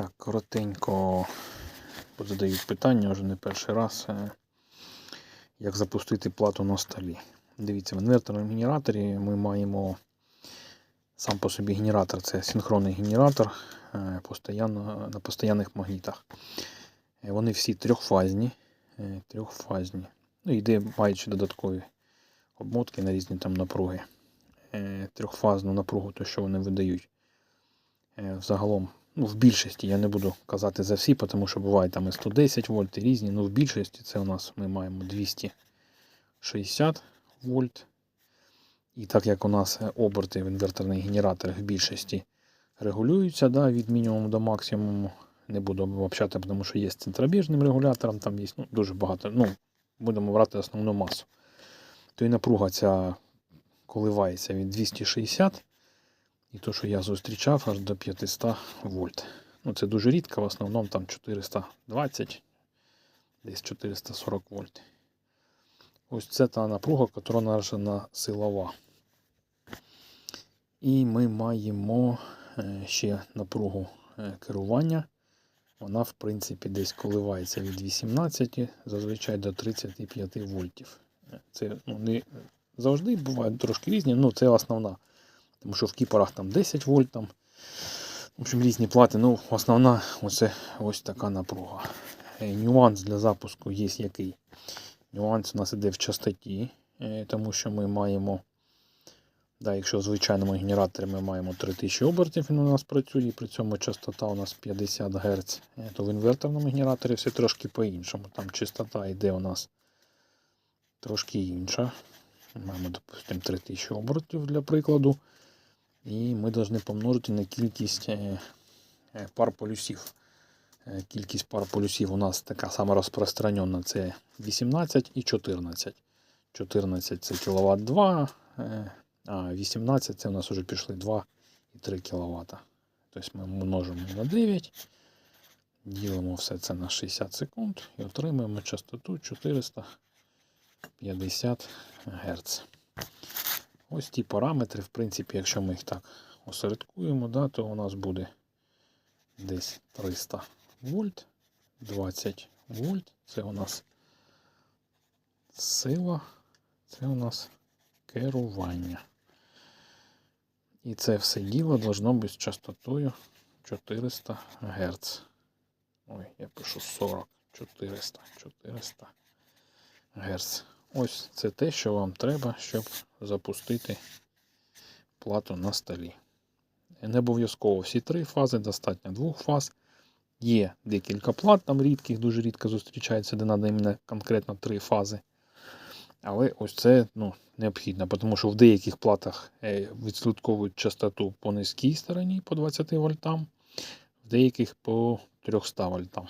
Так, коротенько задають питання вже не перший раз. е, Як запустити плату на столі. Дивіться, в інверторному генераторі ми маємо сам по собі генератор. Це синхронний генератор е, на постійних магнітах. Е, Вони всі трьохфазні. трьохфазні. Ну, і де маючи додаткові обмотки на різні там напруги. Трьохфазну напругу, то що вони видають. Взагалом ну, в більшості я не буду казати за всі, тому що буває там і 110 вольт і різні. Ну в більшості це у нас ми маємо 260 вольт. І так як у нас е, оберти в інверторних генераторах в більшості регулюються да, від мінімуму до максимуму. Не буду обобщати, тому що є з центробіжним регулятором, там є ну, дуже багато. Ну, будемо брати основну масу. То і напруга ця коливається від 260 і то, що я зустрічав, аж до 500 вольт. Ну, це дуже рідко, в основному там 420, десь 440 вольт. Ось це та напруга, яка наражена силова. І ми маємо е, ще напругу е, керування. Вона, в принципі, десь коливається від 18 зазвичай до 35 вольтів. Е, Це ну, не завжди бувають трошки різні, ну це основна. Тому що в кіпорах там 10 вольт. Там. В общем, різні плати. Ну, основна оце, ось така напруга. Е, Нюанс для запуску є який. Нюанс у нас іде в частоті, е, тому що ми маємо. Да, якщо звичайному генераторі ми маємо 3000 обертів, він у нас працює, і при цьому частота у нас 50 Гц, е, то в інверторному генераторі все трошки по-іншому. Там частота йде у нас трошки інша. Маємо, допустимо, 3000 обертів для прикладу. І ми повинні помножити на кількість е, е, пар полюсів. Е, Кількість пар полюсів у нас така сама розпространена. Це 18 і 14. 14 це кВт 2, е, а 18 це у нас вже пішли 2 і 3 кВт. Тобто ми множимо на 9, ділимо все це на 60 секунд і отримуємо частоту 450 Гц. Ось ті параметри, в принципі, якщо ми їх так осередкуємо, да, то у нас буде десь 300 вольт, 20 вольт. Це у нас сила, це у нас керування. І це все діло должно бути з частотою 400 Гц. Ой, я пишу 40, 400, 400 Гц. Ось це те, що вам треба, щоб запустити плату на столі. Не обов'язково всі три фази, достатньо двох фаз. Є декілька плат, там рідких, дуже рідко зустрічається, де треба іменно конкретно три фази. Але ось це ну, необхідно, тому що в деяких платах е, відслідковують частоту по низькій стороні по 20 вольтам, в деяких по 300 вольтам.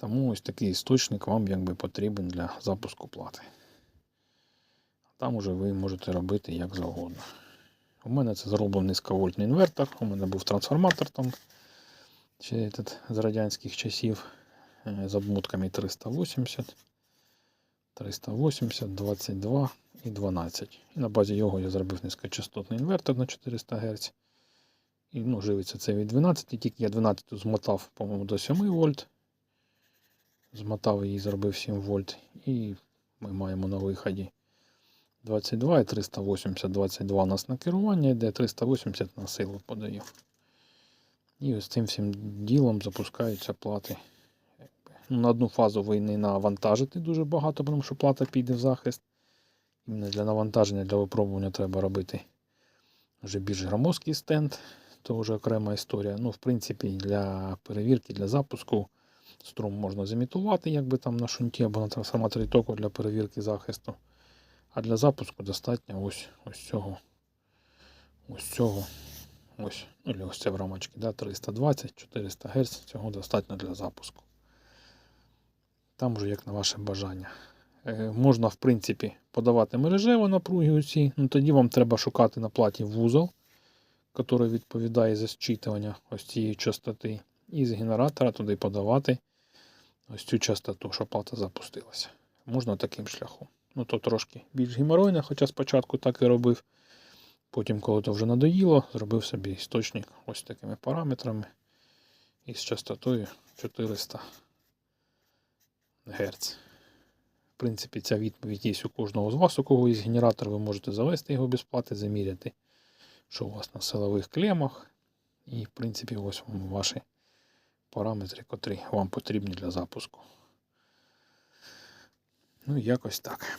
Тому ось такий істочник вам якби потрібен для запуску плати. Там уже ви можете робити як завгодно. У мене це зроблений низьковольтний інвертор. У мене був трансформатор там ще этот, з радянських часів е, з обмотками 380, 380, 22 і 12. І на базі його я зробив низькочастотний інвертор на 400 Гц. І ну, живиться це від 12, тільки я 12 змотав, по-моєму, до 7 вольт. Змотав її, зробив 7 вольт. І ми маємо на виході 22 і 380, 22 у нас на керування йде, 380 на силу подаю. І ось цим всім ділом запускаються плати. Ну, На одну фазу ви не навантажите дуже багато, тому що плата піде в захист. Іменно для навантаження, для випробування треба робити вже більш громоздкий стенд, то вже окрема історія. Ну, в принципі, для перевірки, для запуску. Струм можна замітувати, якби там на шунті або на трансформаторі току для перевірки захисту. А для запуску достатньо ось ось цього. Ось цього. Ось, ну, ось це в рамочці, да, 320-400 Гц. Цього достатньо для запуску. Там вже як на ваше бажання. Е, можна, в принципі, подавати мережеву напруги оці. Ну, тоді вам треба шукати на платі вузол, який відповідає за зчитування ось цієї частоти. І з генератора туди подавати ось цю частоту, щоб плата запустилася. Можна таким шляхом. Ну то трошки більш геморойно, хоча спочатку так і робив. Потім, коли то вже надоїло, зробив собі істочник ось такими параметрами із частотою 400 Гц. В принципі, ця відповідь є у кожного з вас, у кого є генератор, ви можете завести його без плати, заміряти, що у вас на силових клемах. І, в принципі, ось вам ваші параметри, котрі вам потрібні для запуску. Ну, якось так.